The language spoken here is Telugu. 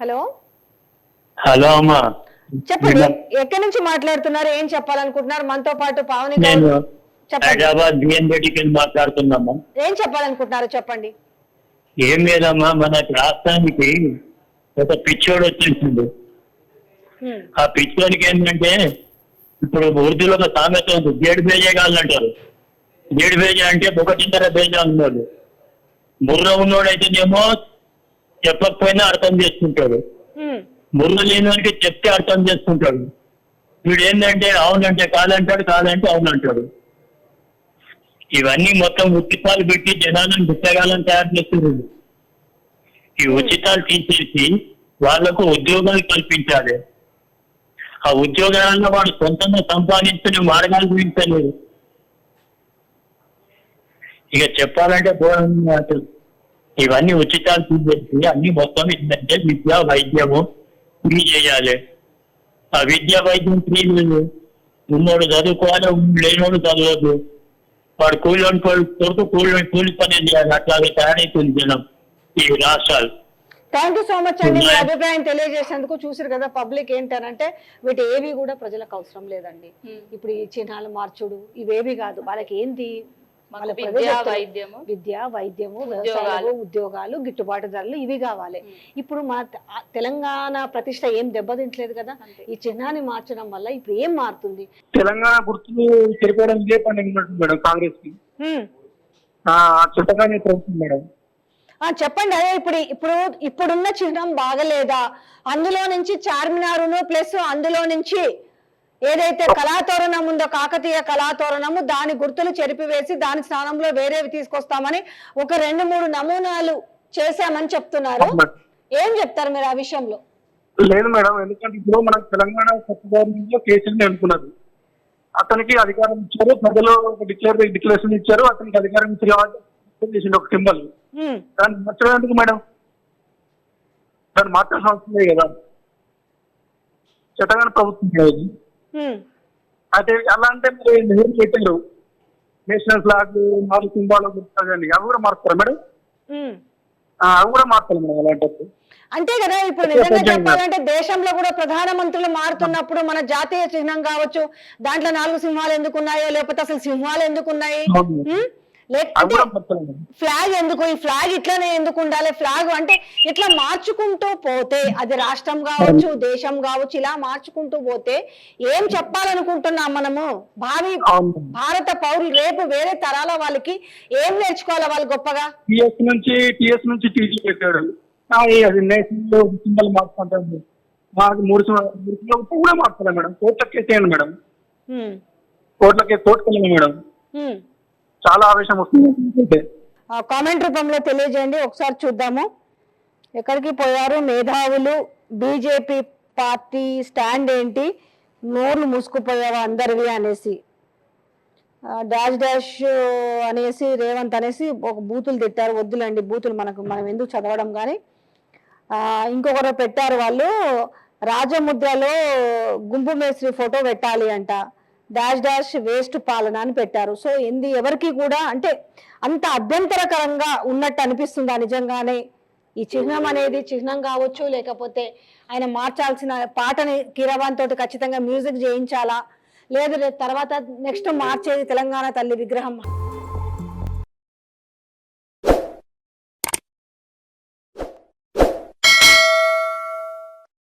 హలో? అమ్మా. చెప్పండి. ఎక్కడి నుంచి మాట్లాడుతున్నారు? ఏం చెప్పాలనుకుంటున్నారు? మనతో పాటు పావని నేను హైదరాబాద్ బిఎన్ రెడ్డికి ఏం చెప్పాలనుకుంటున్నారు? చెప్పండి. ఏం లేదమ్మా మన రాష్ట్రానికి ఒక పిచ్చోడు వచ్చేసింది. ఆ పిచ్చోడికి ఏంటంటే ఇప్పుడు ఉర్దూలో ఒక సామెత ఉంది. జేడు బేజే కాళ్ళు అంటారు జేడు బేజ అంటే ఒకటిన్నర బేజ ఉన్నాడు బుర్ర ఉన్నోడైతేనేమో చెప్పకపోయినా అర్థం చేసుకుంటాడు. హ్మ్. బుర్ర లేనివానికి చెప్తే అర్థం చేసుకుంటాడు. వీడు ఏంటంటే అవునంటే కాదంటాడు కాదంటే అవునంటాడు. ఇవన్నీ మొత్తం ఉచితాలు పెట్టి జనాలను బిచ్చగాలను తయారు చేస్తున్నారు. ఈ ఉచితాలు తీసేసి వాళ్ళకు ఉద్యోగాలు కల్పించాలి. ఆ ఉద్యోగాలను వాడు సొంతంగా సంపాదించుకునే మార్గాలు గురించలేదు ఇక చెప్పాలంటే అసలు ఇవన్నీ ఉచితాలు తీసేసి అన్ని మొత్తం ఏంటంటే విద్య వైద్యము ఫ్రీ చేయాలి. ఆ విద్య వైద్యం ఫ్రీ లేదు ఉన్నోడు చదువుకోవాలి లేనోడు చదవదు. వాడు కూలి కొడుకు కూలి కూలి పని చేయాలి? అట్లాగే తయారైతుంది జనం ఈ రాష్ట్రాలు. థ్యాంక్ యూ సో మచ్ అండి మీ. అభిప్రాయం తెలియజేసేందుకు చూసారు కదా పబ్లిక్ ఏంటనంటే వీటి ఏవి కూడా ప్రజలకు అవసరం లేదండి. ఇప్పుడు ఈ చిహ్నాలు మార్చుడు ఇవేవి కాదు. వాళ్ళకి ఏంటి విద్య, వైద్యము, విద్య వైద్యము ఉద్యోగాలు. వ్యవసాయాలు ఉద్యోగాలు గిట్టుబాటు ధరలు ఇవి కావాలి. ఇప్పుడు ఆ తెలంగాణ ప్రతిష్ట ఏం దెబ్బతింటలేదు కదా. ఈ చిహ్నాన్ని మార్చడం వల్ల ఇప్పుడు ఏం మారుతుంది? తెలంగాణ గుర్తులు చెరిపోవడం ఇదే పండుగ మేడం కాంగ్రెస్కి. చుట్టగానే మేడం. ఆ చెప్పండి. అదే ఇప్పుడు ఇప్పుడు ఇప్పుడున్న చిహ్నం బాగలేదా? అందులో నుంచి చార్మినారును ప్లస్ అందులో నుంచి ఏదైతే కళాతోరణం ఉందో కాకతీయ కళాతోరణము దాని గుర్తులు చెరిపివేసి దాని స్థానంలో వేరేవి తీసుకొస్తామని ఒక రెండు మూడు నమూనాలు చేశామని చెప్తున్నారు. ఏం చెప్తారు మీరు ఆ విషయంలో? లేదు మేడం ఎందుకంటే ఇప్పుడు మనకు తెలంగాణ కొత్త గవర్నమెంట్లో కేసీఆర్ అనుకున్నది. అతనికి అధికారం ఇచ్చారు ప్రజలు ఒక డిక్లేర్ డిక్లరేషన్ ఇచ్చారు అతనికి అధికారం ఇచ్చారు కాబట్టి ఒక సింబల్. దాన్ని మార్చడం ఎందుకు మేడం? దాన్ని మార్చాల్సిన అవసరం లేదు కదా. చట్టగానే ప్రభుత్వం. అయితే ఎలా అంటే మరి నెహ్రూ పెట్టారు. నేషనల్ ఫ్లాగ్ నాలుగు సింబాలు అని అవి కూడా మారుతారా మేడం? అవి కూడా మార్చాలి మేడం అలాంటప్పుడు? అంతే కదా ఇప్పుడు నిజంగా చెప్పాలంటే దేశంలో కూడా ప్రధానమంత్రులు మారుతున్నప్పుడు మన జాతీయ చిహ్నం కావచ్చు దాంట్లో నాలుగు సింహాలు ఎందుకు ఉన్నాయో లేకపోతే అసలు సింహాలు ఎందుకు లేకపోతే ఫ్లాగ్ ఎందుకు? ఈ ఫ్లాగ్ ఇట్లనే ఎందుకు ఉండాలి? ఫ్లాగ్ అంటే ఇట్లా మార్చుకుంటూ పోతే అది రాష్ట్రం కావచ్చు దేశం కావచ్చు ఇలా మార్చుకుంటూ పోతే ఏం చెప్పాలనుకుంటున్నాం మనము? భావి భారత పౌరులు రేపు వేరే తరాల వాళ్ళకి ఏం నేర్చుకోవాలి వాళ్ళు గొప్పగా? టిఎస్ నుంచి టిఎస్ నుంచి టీజీ పెట్టాడు సింబల్ మార్చుకుంటాడు. మూడు కూడా మేడం కోర్టులో కేసు వేయండి మేడం. హ్మ్. కోర్టులో కేసు కోర్టుకు వెళ్ళండి మేడం. చాలా ఆవేశం వస్తుంది. కామెంట్ రూపంలో తెలియజేయండి. ఒకసారి చూద్దాము. ఎక్కడికి పోయారు? మేధావులు బీజేపీ పార్టీ స్టాండ్ ఏంటి? నోర్లు మూసుకుపోయావా అందరివి అనేసి. డాష్ డాష్ అనేసి రేవంత్ అనేసి ఒక బూతులు తిట్టారు. వద్దులండి బూతులు మనకు మనం ఎందుకు చదవడం కానీ. ఇంకొకరు పెట్టారు వాళ్ళు రాజముద్రలో గుంపు మేస్త్రి ఫోటో పెట్టాలి అంట. డాష్ డాష్ వేస్ట్ పాలన అని పెట్టారు. సో ఎందు ఎవరికి కూడా అంటే అంత అభ్యంతరకరంగా ఉన్నట్టు అనిపిస్తుందా నిజంగానే? ఈ చిహ్నం అనేది చిహ్నం కావచ్చు లేకపోతే ఆయన మార్చాల్సిన పాటని కీరవాన్ తోటి ఖచ్చితంగా మ్యూజిక్ చేయించాలా? లేదు తర్వాత నెక్స్ట్ మార్చేది తెలంగాణ తల్లి విగ్రహం.